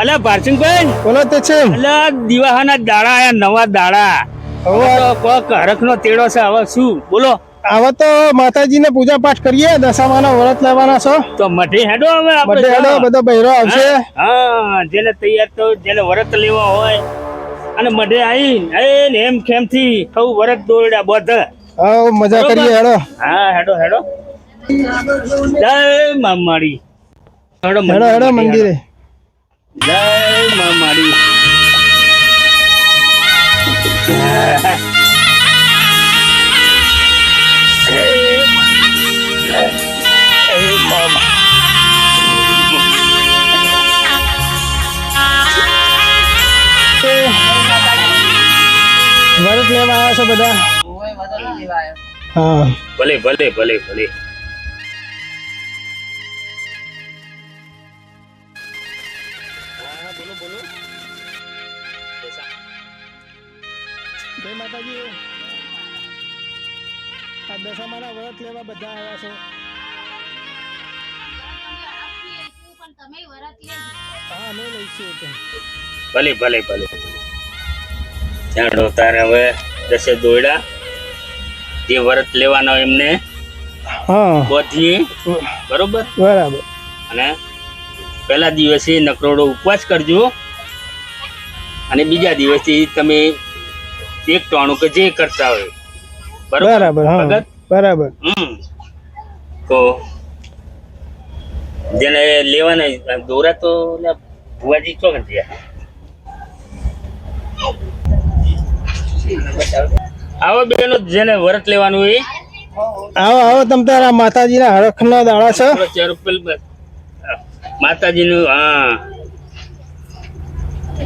અલ્યા ભારસિંગભાઈ બોલો તે છે અલે દિવાહાના દાડા આયા નવા દાડા. હવે કોક હરખનો તેડો છે હવે શું? બોલો. હવે તો માતાજીને પૂજા પાઠ કરીએ દશામાના વ્રત લેવાના છો. તો મઢે હેડો હવે આપણે હેડો બધો બૈરો આવશે. હા જેને તૈયાર તો જેને વ્રત લેવા હોય. અને મઢે આવીને એમ ખેમથી થવું વરત દોરડા બધા. હા મજા કરીએ હેડો. હા હેડો હેડો. જય મામાડી. હેડો હેડો હેડો મંદિરે જય મામાડી. વ્રત લેવા આવ્યા છો બધા? હા. ભલે ભલે ભલે ભલે. જય માતાજી. આ દશામાના વ્રત લેવા બધા આવ્યા છો. પણ તમે વરત લેજો હા અમે લઈશું ભલે ભલે ભલે. જાણો તારે હવે દસે દોયડા. જે વરત લેવાનો એમને હા. બોધીએ બરોબર? બરાબર. અને પહેલા દિવસે નકરોડો ઉપવાસ કરજો. અને બીજા દિવસે તમે એક ટોણું કે જે કરતા હોય. બરાબર? હા. બરાબર. હમ. તો જેને લેવાના દોરા તો ભુવાજી ચોક ગયા. આવો બેનો જેને વ્રત લેવાનું હોય આવો આવો તમ તારા માતાજીના હરખના દાડા છે. રૂપિયા માતાજીનું હા.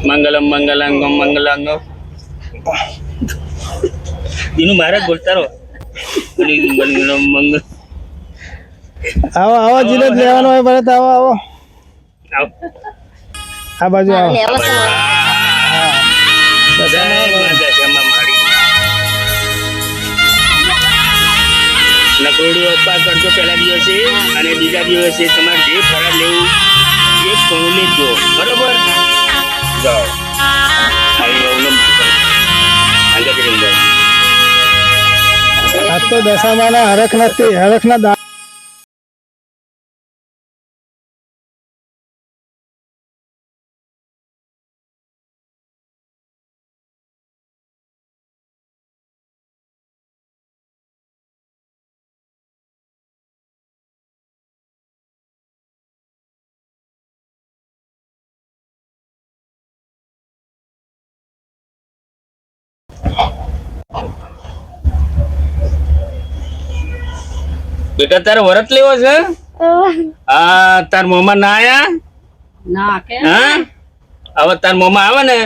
મંગલમ મંગલાંગમ મંગલાંગમ એનું મારે જ બોલતા રહો. મંગલમ મંગલ. આવો આવો જીને જ લેવાનો હોય ભરત આવો આવો. આવ. આ બાજુ આવો. લેવો નકરોડી અપ્પા કરજો પહેલા દિવસે અને બીજા દિવસે તમારે જે ફરાળ લેવું એ કોણ લેજો. બરોબર. આજ તો દશામાના હરખના તે- હરખના બેટા તારે વરત લેવો છે? હા તાર મોમાં ના આયા? ના કે? હા? હવે તાર મોમાં આવે ને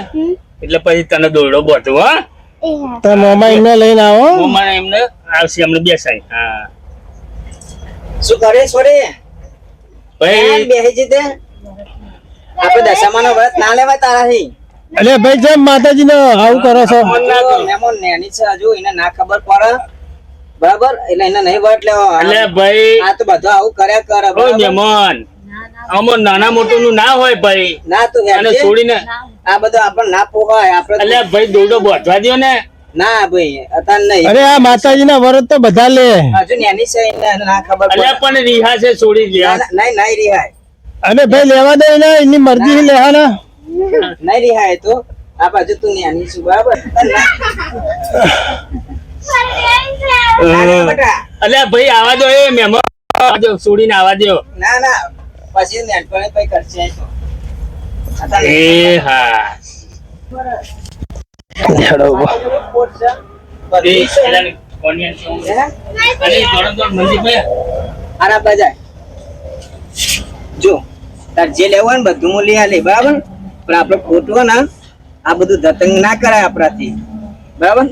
એટલે પછી તને દોરડો બોતો હા. તાર મોમાં એમને લઈને આવો. મોમાં એમને આવશે એમને બેસાય. હા. શું કરે છોડી ભાઈ બેસી જીતે આપણે દશામાનો વ્રત ના લેવાય તારાથી. અલે ભાઈ જેમ માતાજીને આવું કરો છો. મેમો નેની છે હજુ એને ના ખબર પડે. બરાબર? એટલે એને નહીં વ્રત એટલે એટલે ભાઈ. આ તો બધું આવું કર્યા કરે ઓ? મહેમાન આમાં નાના મોટું નું ના હોય ભાઈ. ના તું અને છોડીને આ બધું આપણને ના પોહાય આપણે એટલે ભાઈ દોડો બોધવા દ્યો ને. ના ભાઈ અત્યારે નહીં. અરે આ માતાજીના વરત તો બધા લે. હજુ નેની છે એને ના ખબર એટલે પણ રિહા છે છોડી દે ના, નહીં નહીં રિહાય. અને ભાઈ લેવા દે ને એની મરજી લેવાના. નહીં એ તો. આ બાજુ તું નેની છું બરાબર? એટલે ભાઈ આવા દો એ મેમો આવા દો છોડીને આવા દો. ના ના પછી નેટવર્ક પછી કરશે એ તો. એ હા. હેડો ભાઈ. બજાય જો તાર જે લેવું હોય ને બધું હું લઈ આલી બરાબર? પણ આપણે ખોટું હોય ને આ બધું ધતંગ ના કરાય આપણાથી. બરાબર?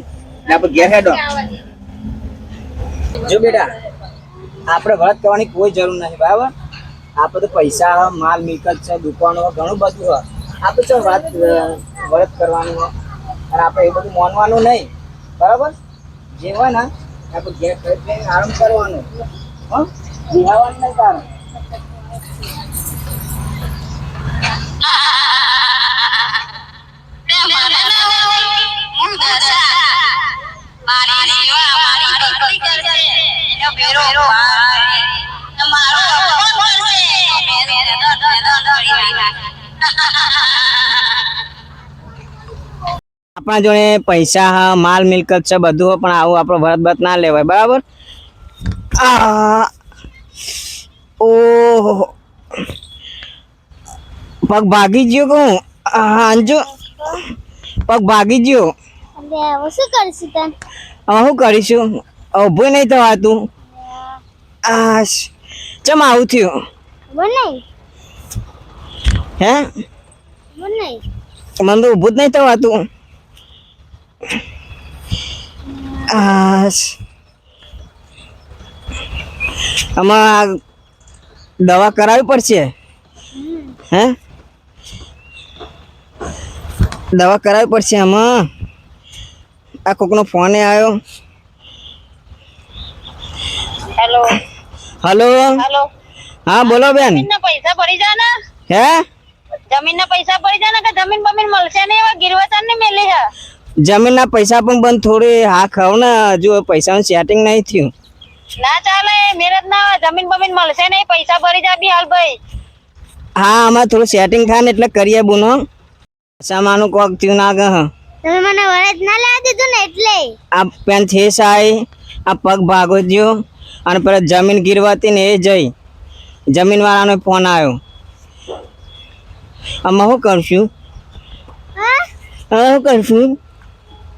આપણે ઘેર હેડો. જો બેટા, આપણે વ્રત કરવાની કોઈ જરૂર નથી, બરાબર? આપણે તો પૈસા, માલ, મિલકત છે, દુકાનો, ઘણું બધું હોય. આપણે તો વાત વ્રત કરવાનું અને આપણે એ બધું માનવાનું નહીં, બરાબર? જે હોય આપણે ઘેર ખાઈ પીને આરામ કરવાનો. હો? નહીં તારે. આપણા જોડે પૈસા હા માલ મિલકત છે બધું પણ આવું આપણો ભરત બત ના લેવાય બરાબર? આ ઓહો. પગ ભાગી ગયો કહું હાંજો પગ ભાગી ગયો. શું કરીશું તને? હવે કરીશું? ઊભું નહીં થવાતું. આશ. ચમ આવું થયું? બનાય હે? બનાય મને તો ઊભું જ નહીં થવાતું. આશ. આમાં દવા કરાવવી પડશે? હે? દવા કરાવવી પડશે આમાં? આ કોકનો ફોન આવ્યો. હેલો હલો હેલો હા બોલો બેન. જમીન પૈસા ભરી જાય ને હે? જમીન ના પૈસા ભરી જાને કે જમીન બમીન મળશે ને એવા ગિરવતન ને મેલી છે? જમીનના પૈસા પણ બંધ થોડી હા ખાવ ને. હજુ પૈસાનું સેટિંગ નહીં થયું. ના ચાલે મેરત ના જમીન બમીન મળશે ને પૈસા ભરી જા બી હાલ ભાઈ. હા આમાં થોડું સેટિંગ થાય ને એટલે કરીએ બોનો. સામાનું કોક થયું ના ગહ. તમે મને વરજ ના લાવી દીધું ને એટલે. આ પેન થેસ આઈ આ પગ ભાગો ગયો. અને પેલા જમીન ગીરવાતી ને એ જઈ. જમીન વાળાનો ફોન આવ્યો. આમાં શું કરશું? શું કરશું?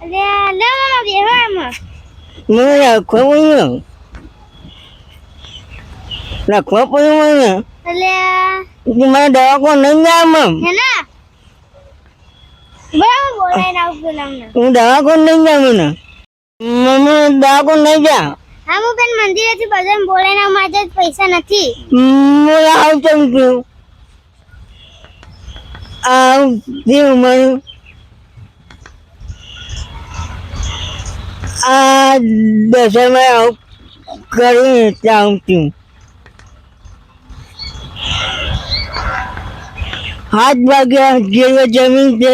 અરે લે મામા બેહવામાં મને પડ્યું મને એટલે મને નહીં જાય હે હું દવાખાને નહીં જાય મને. દવા કોણ નહીં જા. હા હું બેન મંદિરે થી ભજન બોલે ના માજે પૈસા નથી. મને આવ કેમ થયું આવું થયું મન આ દશામાં આવું એટલે આવું થયું હાથ ભાગ્યા જેવો જમીન છે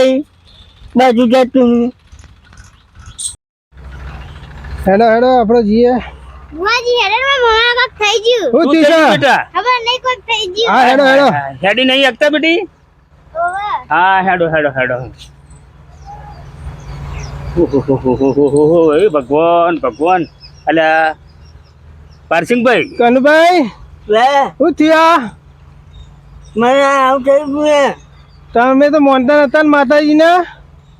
બાજુ જતું હેડો હેડો આપણે જઈએ. બુઆજી હેડરમાં મોણા કાક થઈ ગયું. શું શું થયું થયું છે? બેટા? ખબર નહીં કોક થઈ ગયું. હા હેડો હેડો. હેડી નહીં એકતા બેટી? હા હેડો હેડો હેડો. એ ભગવાન ભગવાન. અલે પારસિંગભાઈ. કનુભાઈ લે શું થયા? મને આવું થઈ ગયું તમે તો મોનતા નતા ને માતાજીને?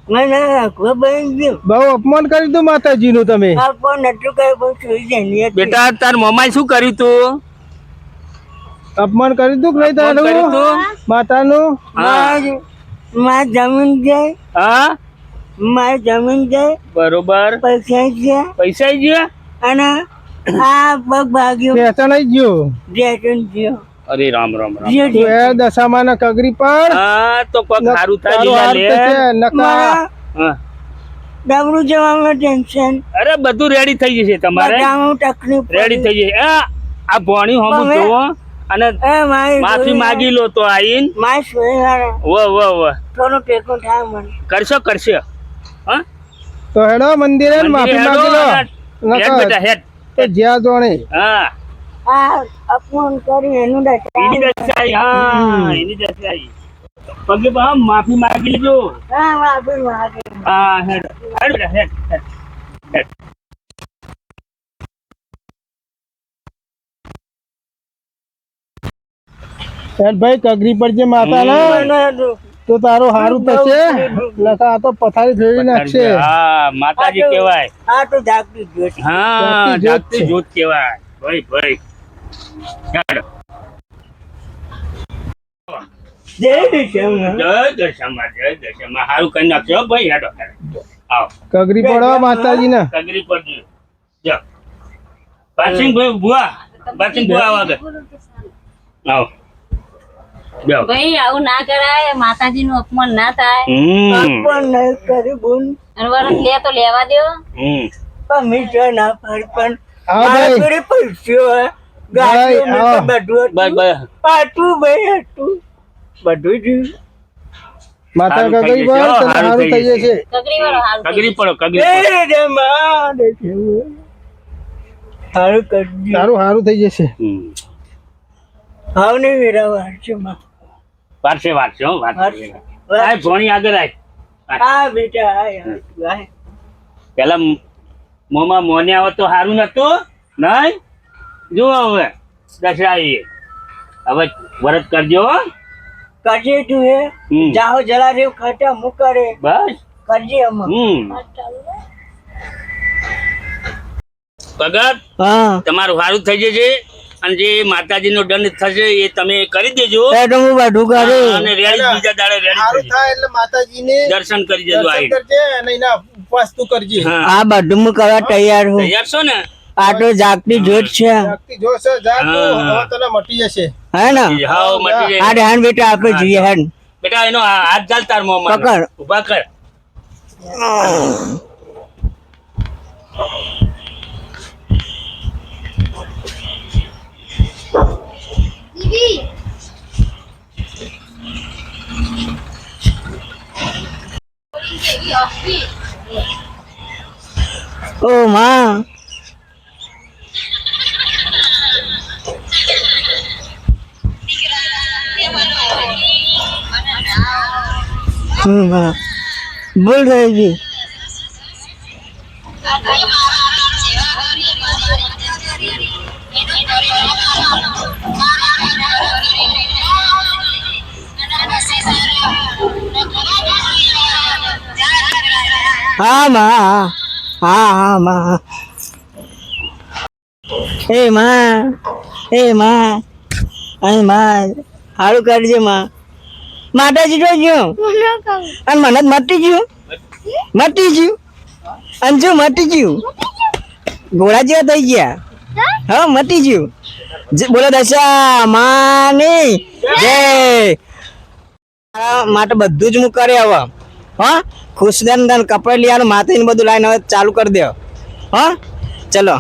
મને રાખવા બની ગયું બહુ અપમાન કરી દીધું માતાજીનું તમે. આ પણ નતું કઈ બહુ સુઈ જાય બેટા તાર મમ્માએ શું કર્યું તું? અપમાન કરી દીધું નહીં તારું? માતાનું? હા. જમીન જાય હા? મારી જમીન જાય બરોબર. પૈસા છે પૈસા ગયા? અને આ પગ ભાગ્યો પૈસા નહીં ગયો ગયો. અરે રામ રામ રામ એ દશામાં ના કગરી પણ હા તો પગ સારું થાય લે નકા ડબરું જવામાં ટેન્શન. અરે બધું રેડી થઈ જશે તમારે. બધામાં તકલીફ રેડી થઈ જશે. આ ભોણી હોમું જોવો. અને માફી માગી લો તો આઈન. માય સોય વાહ વ વ ટેકો થાય મને. કરશો કરશો. હા? તો હેડો મંદિરે માફી માગી લો. હેડો. બેટા હેડ. તો જ્યાં જોણે. હા. આ અપમાન કરી એનું એની દશાઈ હા એની દશાઈ પગે બા માફી માંગી લેજો. હા માફી માગે હા હેડ હેડ હેડ હેડ હેડ. ભાઈ કગરી પર જે માતા ના તો તારું હારું થશે. લખા આ તો પથારી ફેરવી નાખશે. હા માતાજી કહેવાય. આ તો જાગતી જ્યોત. હા જાગતી જ્યોત. કેવાય જ્યોત કહેવાય. ભાઈ ભાઈ. કરી કગરી પડવા માતાજી ને કગરી પડજો. પાસિંગ ભાઈ બુઆ પાસિંગ બુઆ આવો આવો. ભાઈ આવું ના કરાય માતાજી નું અપમાન ના થાય. અપમાન કર્યું બોલ અને લે તો લેવા દો હમ. મીઠા ના પાડ પણ હા ભાઈ. પૈસો માતા કગરી જશે, તને સારું સારું થઈ થઈ જશે. કગરી વાળો કગરી પડો કગરી પડો. એ રે માં રે જેવું. સારું સારું થઈ જશે. હાવ નહીં વેરા વાંચો માં. વારસે વારસે હો વારસે વારસે. આય ભોણી આગળ આય. હા બેટા આય આય, આય પેલા મોમાં મોંમાં મોને આવે તો સારું નતું નહીં? જુઓ હવે દશરાઈ હવે વરત કરજો કરજે તું હે જાહો જલા રેવ ખાટા મુકરે બસ. કરજે અમ હમ. ભગત હા. તમારું સારું થઈ જશે અને જે માતાજીનો દંડ થશે એ તમે કરી દેજો. એ તો હું બધું કરું અને રેડી બીજા દાડે રેડી સારું થાય એટલે માતાજીને દર્શન કરી દેજો દર્શન. કરજે અને એના ઉપવાસ તું કરજે. હા. આ બધું કરવા તૈયાર હું. તૈયાર છો ને? આ તો જાગતી જોત છે જાગતી જોશે જા તું હવે તને મટી જશે. હે ને? મટી. આ રેહાન બેટા આપણે જોઈએ હે. ને. બેટા એનો હાથ ચાલ તાર મોંમાં પકડ. ઊભા કર. ઓ માં. બોલ રહી હા, માં. હા હા, માં. એ માં. એ, માં. અહીં માં. સારું કરજે માં. માતાજી જોજો અને મને જ મટી ગયું? મટી ગયું? અને જો મટી ગયું? ઘોડા જેવા થઈ ગયા. હા? મટી ગયું. જે- બોલો દશા માની. જય! માટે બધું જ હું કરે હવે હા? ખુશદન દન કપડે લઈ માથે બધું લાઈને હવે ચાલુ કરી દે. હા? ચલો.